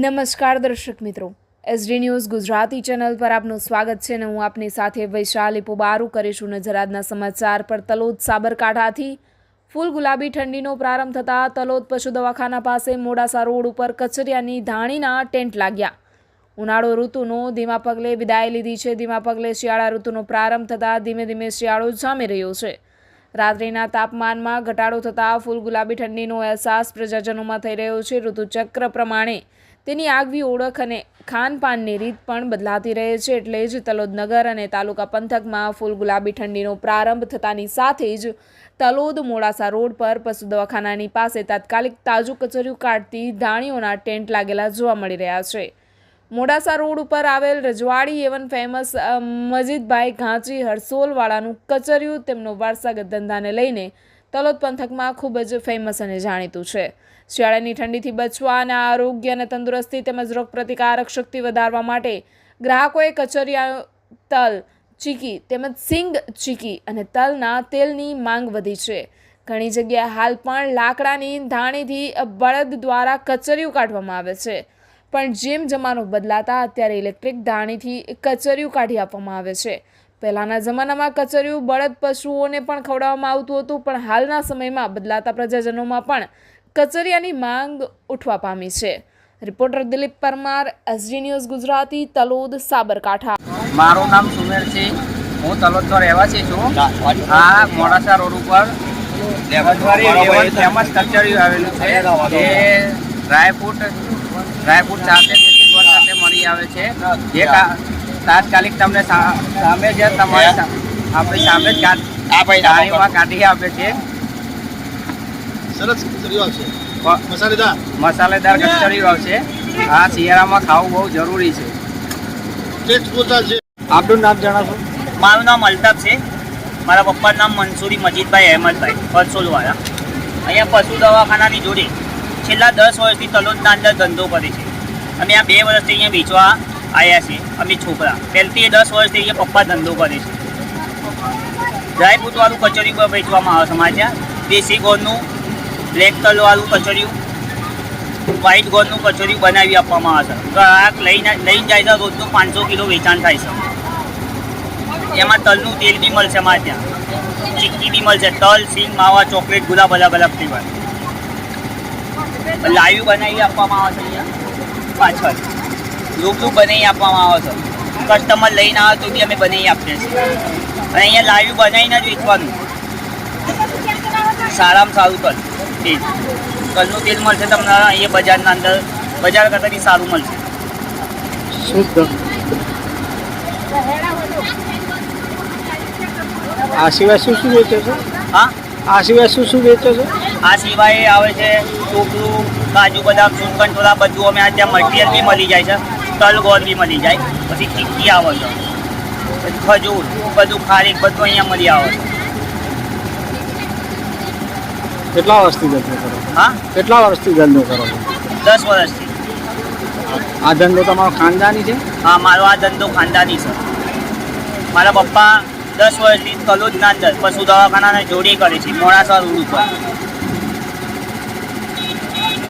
નમસ્કાર દર્શક મિત્રો. એસડી ન્યૂઝ ગુજરાતી ચેનલ પર આપનું સ્વાગત છે અને હું આપની સાથે વૈશાલી પુબારુ કરીશું નજર આજના સમાચાર પર તલોદ સાબરકાંઠાથી. ફૂલ ગુલાબી ઠંડીનો પ્રારંભ થતાં તલોદ પશુ દવાખાના પાસે મોડાસા રોડ ઉપર કચરિયાની ધાણીના ટેન્ટ લાગ્યા. ઉનાળો ઋતુનો ધીમા પગલે વિદાય લીધી છે. ધીમા પગલે શિયાળા ઋતુનો પ્રારંભ થતાં ધીમે ધીમે શિયાળો જામી રહ્યો છે. રાત્રિના તાપમાનમાં ઘટાડો થતાં ફૂલ ગુલાબી ઠંડીનો અહેસાસ પ્રજાજનોમાં થઈ રહ્યો છે. ઋતુચક્ર પ્રમાણે તેની આગવી ઓળખ અને ખાનપાનની રીત પણ બદલાતી રહે છે. એટલે જ તલોદ નગર અને તાલુકા પંથકમાં ફૂલ ગુલાબી ઠંડીનો પ્રારંભ થતાની સાથે જ તલોદ મોડાસા રોડ પર પશુ દવાખાનાની પાસે તાત્કાલિક તાજું કચરિયું કાઢતી ધાણીઓના ટેન્ટ લાગેલા જોવા મળી રહ્યા છે. મોડાસા રોડ ઉપર આવેલ રજવાડી એવન ફેમસ મજીદભાઈ ઘાંચી હરસોલવાળાનું કચરિયું તેમનો વારસાગત ધંધાને લઈને તલોદ પંથકમાં ખૂબ જ ફેમસ અને જાણીતું છે. શિયાળાની ઠંડીથી બચવા અને આરોગ્ય અને તંદુરસ્તી તેમજ રોગપ્રતિકારક શક્તિ વધારવા માટે ગ્રાહકોએ કચરિયા, તલ, ચીકી તેમજ સિંગ ચીકી અને તલના તેલની માંગ વધી છે. ઘણી જગ્યાએ હાલ પણ લાકડાની ધાણીથી બળદ દ્વારા કચરિયું કાઢવામાં આવે છે. પણ જેમ જમાનો બદલાતા અત્યારે ઇલેક્ટ્રિક ધાણીથી કચરિયું કાઢી આપવામાં આવે છે. પહેલાંના જમાનામાં કચરિયું બળદ પશુઓને પણ ખવડાવવામાં આવતું હતું પણ હાલના સમયમાં બદલાતા પ્રજાજનોમાં પણ કચરિયાની માંગ ઉઠવા પામી છે. Reporter Dilip Parmar SG news Gujarati Talod Sabarkantha. મારું નામ સુમેર છે. હું તલોદનો રહેવાસી છું. આ મોડાસા રોડ ઉપર ફેમસ કચરિયું આવેલું છે. એ ડ્રાયફ્રૂટ ડ્રાયફ્રૂટ સાથે સાથે મળી આવે છે. જે કા- તાત્કાલિક તમને સામે જે તમારે આપણી સામે જ કાઢ- ધાણીમાં કાઢી આપે છે. સરસ આવશે. મસાલેદાર. મસાલેદાર કચરિયું આવશે. આ શિયાળામાં ખાવું બહુ જરૂરી છે. આપણું નામ જણાવશો? મારું નામ અલ્તાફ છે. મારા પપ્પાનું નામ મનસુરી મજીદભાઈ અહેમદભાઈ પરસોલવાળા અહીંયા પશુ દવાખાનાની જોડે છેલ્લા દસ વર્ષથી તલોદના અંદર ધંધો કરે છે. અમે આ બે વર્ષથી અહીંયા વેચવા આવ્યા છે અમે છોકરા. પહેલથી એ દસ વર્ષથી અહીંયા પપ્પા ધંધો કરે છે. ડ્રાયફ્રૂટવાળું કચોરી વેચવામાં આવે છે અમારે ત્યાં દેશી ગોળનું બ્લેક તલવાળું કચોરિયું વ્હાઇટ ગોળનું કચોરિયું બનાવી આપવામાં આવે છે. ગ્રાહક લઈને લઈને જાય છે રોજનું પાંચસો કિલો વેચાણ થાય છે. એમાં તલનું તેલ બી મળશે અમારે ત્યાં. ચીક્કી બી મળશે. તલ, સિંગ, માવા, ચોકલેટ, ગુલાબ, અલગ અલગ ફ્લેવર લાઈવ બનાવી આપવામાં આવે છે અહીંયા. પાછળ. રૂબરૂ બનાવી આપવામાં આવે છે. કસ્ટમર લઈને આવે તો બી અમે બનાવી આપીએ છીએ. અને અહીંયા લાઈવ બનાવીને જ વેચવાનું. સારામાં સારું તલ. તેલ. તલનું તેલ મળશે તમને અહીંયા બજારના અંદર. બજાર કરતાં બી સારું મળશે. આ સિવાય શું શું વેચો છો? હા? આ સિવાય શું શું વેચો છો? આ સિવાય આવે છે ટોપરું કાજુ બદામ સૂનકંઠોલા બધું અમે આ ત્યાં મટીરિયલ બી મળી જાય છે. તલ બી મળી જાય પછી ટિક્કી આવે છે. પછી ખજૂર બધું ખારીક બધું અહીંયા મળી આવે છે. કેટલા વર્ષથી ધંધો કરો હા? કેટલા વર્ષથી ધંધો કરો દસ વર્ષથી. આ ધંધો તમારો ખાનદાની છે? હા મારો આ ધંધો ખાનદાની છે. મારા પપ્પા દસ વર્ષથી તલોદના અંદર પશુ દવાખાનાને જોડી કરે છે મોડાસર રોડ ઉપર.